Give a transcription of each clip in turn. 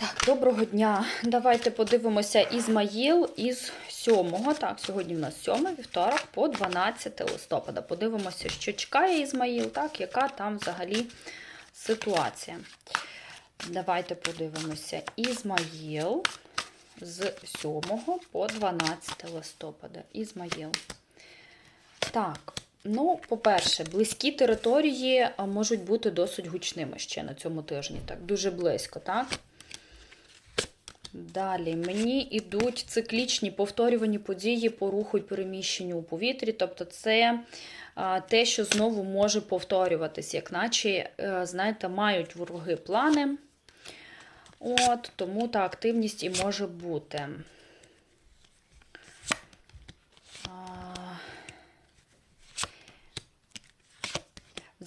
Так, доброго дня. Давайте подивимося Ізмаїл із 7. Так, сьогодні в нас 7 вівторок по 12 листопада. Подивимося, що чекає Ізмаїл, так, яка там взагалі ситуація. Давайте подивимося Ізмаїл з 7 по 12 листопада. Ізмаїл. Так, ну, по-перше, близькі території можуть бути досить гучними ще на цьому тижні. Так, дуже близько, так? Далі мені йдуть циклічні повторювані події по руху і переміщенню у повітрі. Тобто, це те, що знову може повторюватись, як наче, е, знаєте, мають вороги плани. От, тому та активність і може бути.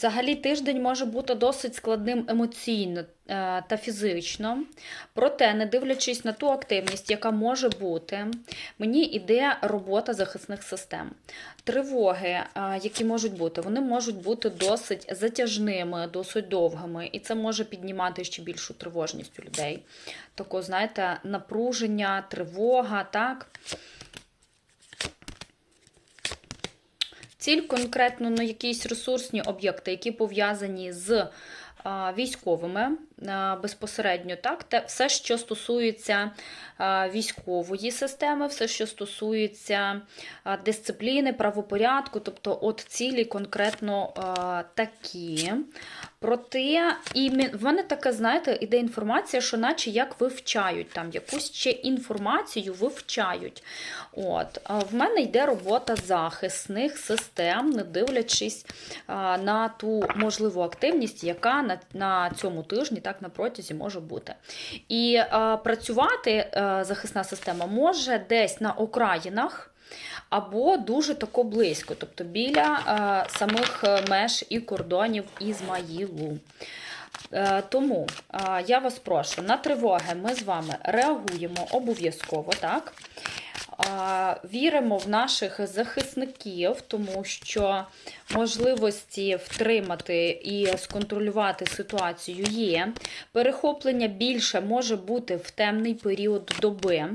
Взагалі тиждень може бути досить складним емоційно е, та фізично. Проте, не дивлячись на ту активність, яка може бути, мені йде робота захисних систем. Тривоги, е, які можуть бути, вони можуть бути досить затяжними, досить довгими, і це може піднімати ще більшу тривожність у людей. Тако, знаєте, напруження, тривога, так. Ціль конкретно на якісь ресурсні об'єкти, які пов'язані з військовими безпосередньо, так, те, все, що стосується військової системи, все, що стосується дисципліни, правопорядку, тобто от цілі конкретно такі. Проте, і в мене така, знаєте, іде інформація, що наче як вивчають там якусь ще інформацію вивчають. От, в мене йде робота захисних систем, не дивлячись на ту можливу активність, яка на, на цьому тижні, так на протязі може бути. І а, працювати а, захисна система може десь на окраїнах. Або дуже тако близько, тобто біля е, самих е, меж і кордонів Ізмаїлу. Е, тому е, я вас прошу, на тривоги ми з вами реагуємо обов'язково, так? Віримо в наших захисників, тому що можливості втримати і сконтролювати ситуацію є. Перехоплення більше може бути в темний період доби.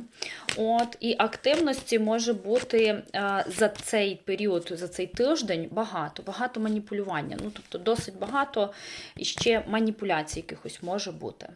От, і активності може бути за цей період, за цей тиждень багато, багато маніпулювання. Ну, тобто досить багато ще маніпуляцій якихось може бути.